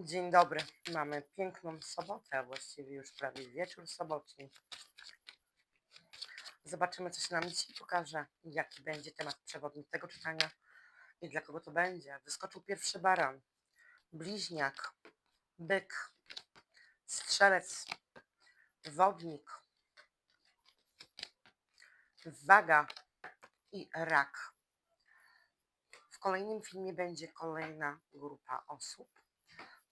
Dzień dobry. Mamy piękną sobotę, a właściwie już prawie wieczór sobotni. Zobaczymy, co się nam dzisiaj pokaże, jaki będzie temat przewodni tego czytania i dla kogo to będzie. Wyskoczył pierwszy baran, bliźniak, byk, strzelec, wodnik, waga i rak. W kolejnym filmie będzie kolejna grupa osób.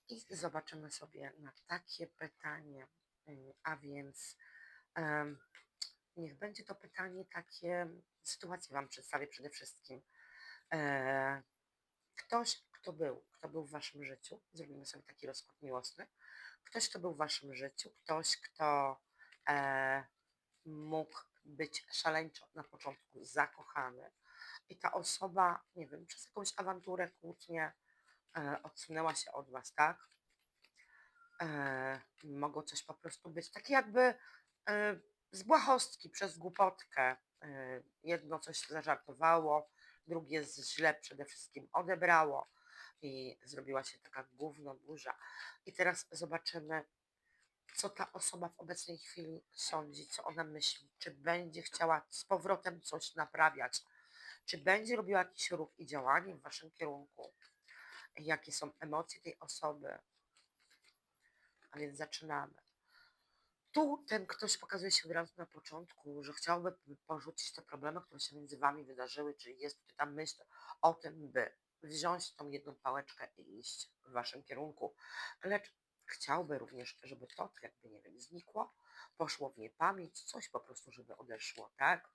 I zobaczymy sobie na takie pytanie, y, a więc niech będzie to pytanie takie, sytuację Wam przedstawię przede wszystkim. E, ktoś, kto był, kto był w Waszym życiu, zrobimy sobie taki rozkład miłosny, ktoś, kto był w Waszym życiu, ktoś, kto e, mógł być szaleńczo na początku zakochany. I ta osoba, nie wiem, przez jakąś awanturę, kłótnię, e, odsunęła się od Was, tak? E, mogło coś po prostu być takie jakby e, z błahostki, przez głupotkę. E, jedno coś zażartowało, drugie źle przede wszystkim odebrało i zrobiła się taka gówno burza. I teraz zobaczymy, co ta osoba w obecnej chwili sądzi, co ona myśli, czy będzie chciała z powrotem coś naprawiać, czy będzie robiła jakiś ruch i działanie w waszym kierunku, jakie są emocje tej osoby. A więc zaczynamy. Tu ten ktoś pokazuje się od razu na początku, że chciałby porzucić te problemy, które się między wami wydarzyły, czyli jest tutaj ta myśl o tym, by wziąć tą jedną pałeczkę i iść w waszym kierunku. Lecz chciałby również, żeby to jakby, nie wiem, znikło, poszło w niepamięć, coś po prostu, żeby odeszło, tak?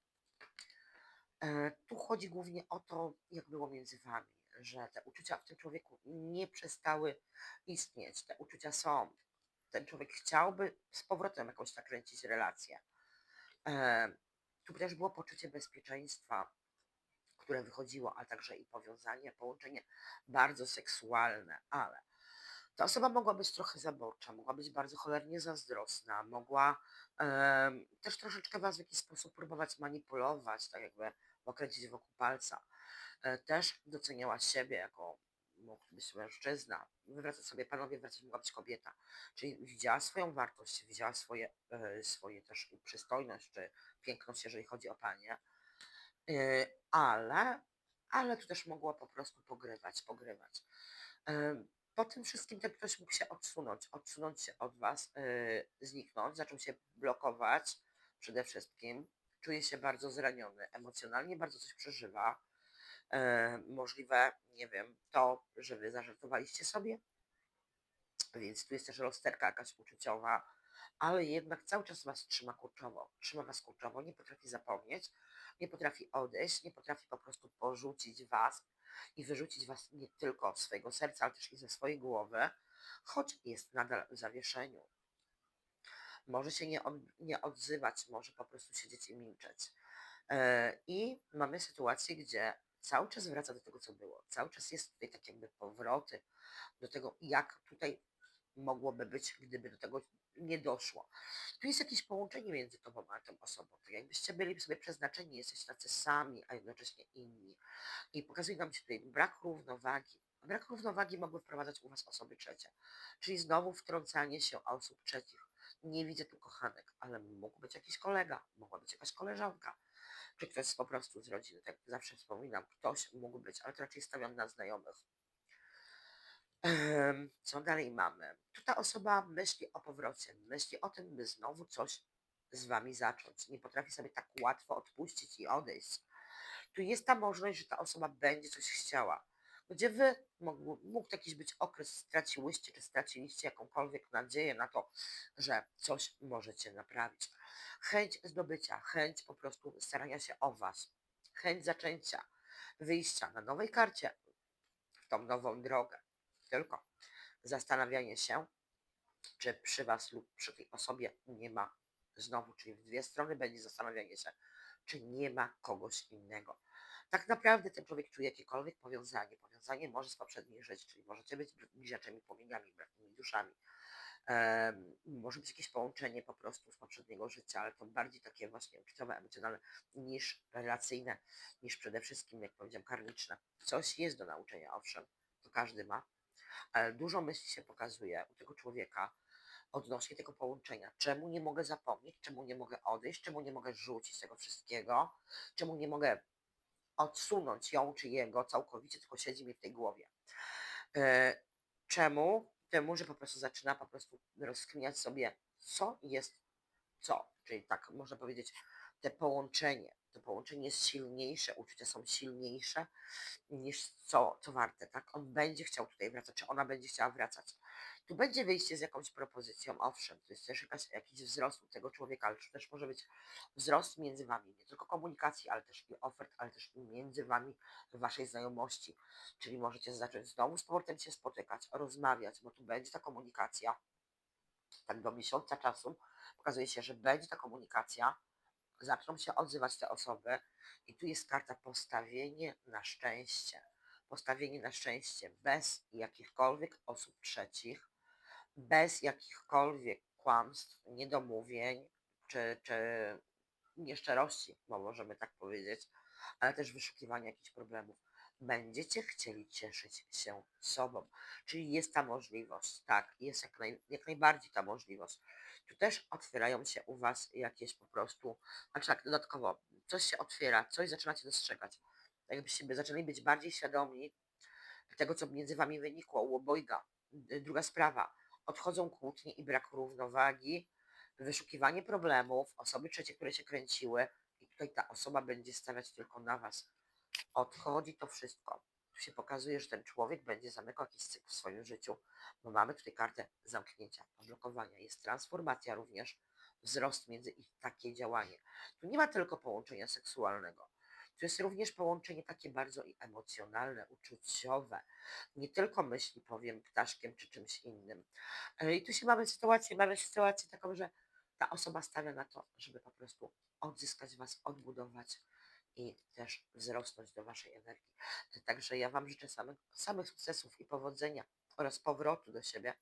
E, Tu chodzi głównie o to, jak było między wami, że te uczucia w tym człowieku nie przestały istnieć. Te uczucia są. Ten człowiek chciałby z powrotem jakoś nakręcić relację. E, Tu też było poczucie bezpieczeństwa, które wychodziło, a także i powiązanie, połączenie bardzo seksualne, ale ta osoba mogła być trochę zaborcza, mogła być bardzo cholernie zazdrosna, mogła em, też troszeczkę was w jakiś sposób próbować manipulować, tak jakby okręcić wokół palca. E, też doceniała siebie jako mógł być mężczyzna, wywracać sobie panowie, wracać mogła być kobieta. Czyli widziała swoją wartość, widziała swoje, e, swoje też przystojność czy piękność, jeżeli chodzi o panie, E, ale, ale tu też mogła po prostu pogrywać, pogrywać. E, Po tym wszystkim ten ktoś mógł się odsunąć, odsunąć się od was, e, zniknąć, zaczął się blokować przede wszystkim. Czuje się bardzo zraniony, emocjonalnie bardzo coś przeżywa. E, możliwe, nie wiem, to, że wy zażartowaliście sobie, więc tu jest też rozterka jakaś uczuciowa, ale jednak cały czas was trzyma kurczowo, trzyma was kurczowo, nie potrafi zapomnieć, nie potrafi odejść, nie potrafi po prostu porzucić was i wyrzucić was nie tylko z swojego serca, ale też i ze swojej głowy, choć jest nadal w zawieszeniu. Może się nie, od, nie odzywać, może po prostu siedzieć i milczeć. E, I mamy sytuację, gdzie cały czas wraca do tego, co było. Cały czas jest tutaj tak jakby powroty do tego, jak tutaj mogłoby być, gdyby do tego nie doszło. Tu jest jakieś połączenie między tobą a tą osobą. Tak jakbyście byli sobie przeznaczeni, jesteście tacy sami, a jednocześnie inni. I pokazuje nam się tutaj brak równowagi. Brak równowagi mogły wprowadzać u was osoby trzecie. Czyli znowu wtrącanie się osób trzecich. Nie widzę tu kochanek, ale mógł być jakiś kolega, mogła być jakaś koleżanka, czy ktoś po prostu z rodziny, tak zawsze wspominam, ktoś mógł być, ale to raczej stawiam na znajomych. Co dalej mamy? Tu ta osoba myśli o powrocie, myśli o tym, by znowu coś z wami zacząć. Nie potrafi sobie tak łatwo odpuścić i odejść. Tu jest ta możliwość, że ta osoba będzie coś chciała. Gdzie wy mógł, mógł jakiś być okres, straciłyście czy straciliście jakąkolwiek nadzieję na to, że coś możecie naprawić. Chęć zdobycia, chęć po prostu starania się o was, chęć zaczęcia, wyjścia na nowej karcie w tą nową drogę. Tylko zastanawianie się, czy przy was lub przy tej osobie nie ma znowu, czyli w dwie strony będzie zastanawianie się, czy nie ma kogoś innego. Tak naprawdę ten człowiek czuje jakiekolwiek powiązanie. Powiązanie może z poprzednich żyć, czyli możecie być bliźniaczymi płomieniami, bratnimi duszami. Em, może być jakieś połączenie po prostu z poprzedniego życia, ale to bardziej takie właśnie uczuciowe, emocjonalne niż relacyjne, niż przede wszystkim, jak powiedziałem, karmiczne. Coś jest do nauczenia, owszem, to każdy ma, dużo myśli się pokazuje u tego człowieka odnośnie tego połączenia. Czemu nie mogę zapomnieć, czemu nie mogę odejść, czemu nie mogę rzucić tego wszystkiego, czemu nie mogę odsunąć ją czy jego całkowicie, tylko siedzi mi w tej głowie. E, Czemu? Temu, że po prostu zaczyna po prostu rozkminiać sobie, co jest co. Czyli tak można powiedzieć, te połączenie. To połączenie jest silniejsze, uczucia są silniejsze niż co, co warte, tak? On będzie chciał tutaj wracać, czy ona będzie chciała wracać. Tu będzie wyjście z jakąś propozycją, owszem, to jest też jakaś, jakiś wzrost u tego człowieka, ale też może być wzrost między wami, nie tylko komunikacji, ale też i ofert, ale też i między wami waszej znajomości. Czyli możecie zacząć znowu z powrotem się spotykać, rozmawiać, bo tu będzie ta komunikacja, tak do miesiąca czasu, pokazuje się, że będzie ta komunikacja, zaczną się odzywać te osoby i tu jest karta postawienie na szczęście. Postawienie na szczęście bez jakichkolwiek osób trzecich, bez jakichkolwiek kłamstw, niedomówień czy, czy nieszczerości, bo możemy tak powiedzieć, ale też wyszukiwania jakichś problemów. Będziecie chcieli cieszyć się sobą, czyli jest ta możliwość, tak, jest jak, naj, jak najbardziej ta możliwość. Tu też otwierają się u Was jakieś po prostu, znaczy tak, dodatkowo, coś się otwiera, coś zaczynacie dostrzegać. Jakbyście zaczęli być bardziej świadomi tego, co między Wami wynikło, u obojga. Druga sprawa, odchodzą kłótnie i brak równowagi, wyszukiwanie problemów, osoby trzecie, które się kręciły i tutaj ta osoba będzie stawiać tylko na Was. Odchodzi to wszystko. Się pokazuje, że ten człowiek będzie zamykał jakiś cykl w swoim życiu, bo mamy tutaj kartę zamknięcia, odblokowania. Jest transformacja również, wzrost między ich takie działanie. Tu nie ma tylko połączenia seksualnego. Tu jest również połączenie takie bardzo emocjonalne, uczuciowe. Nie tylko myśli, powiem, ptaszkiem czy czymś innym. E, I tu się mamy sytuację, mamy sytuację taką, że ta osoba stawia na to, żeby po prostu odzyskać Was, odbudować i też wzrosnąć do Waszej energii. Także ja Wam życzę samych, samych sukcesów i powodzenia oraz powrotu do siebie.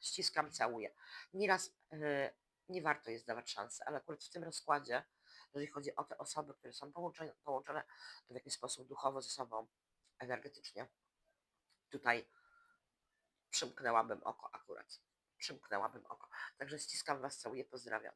Ściskam, całuję. Nieraz e, nie warto jest dawać szansy, ale akurat w tym rozkładzie, jeżeli chodzi o te osoby, które są połączone, połączone w jakiś sposób duchowo ze sobą, energetycznie, tutaj przymknęłabym oko akurat. Przymknęłabym oko. Także ściskam Was, całuję, pozdrawiam.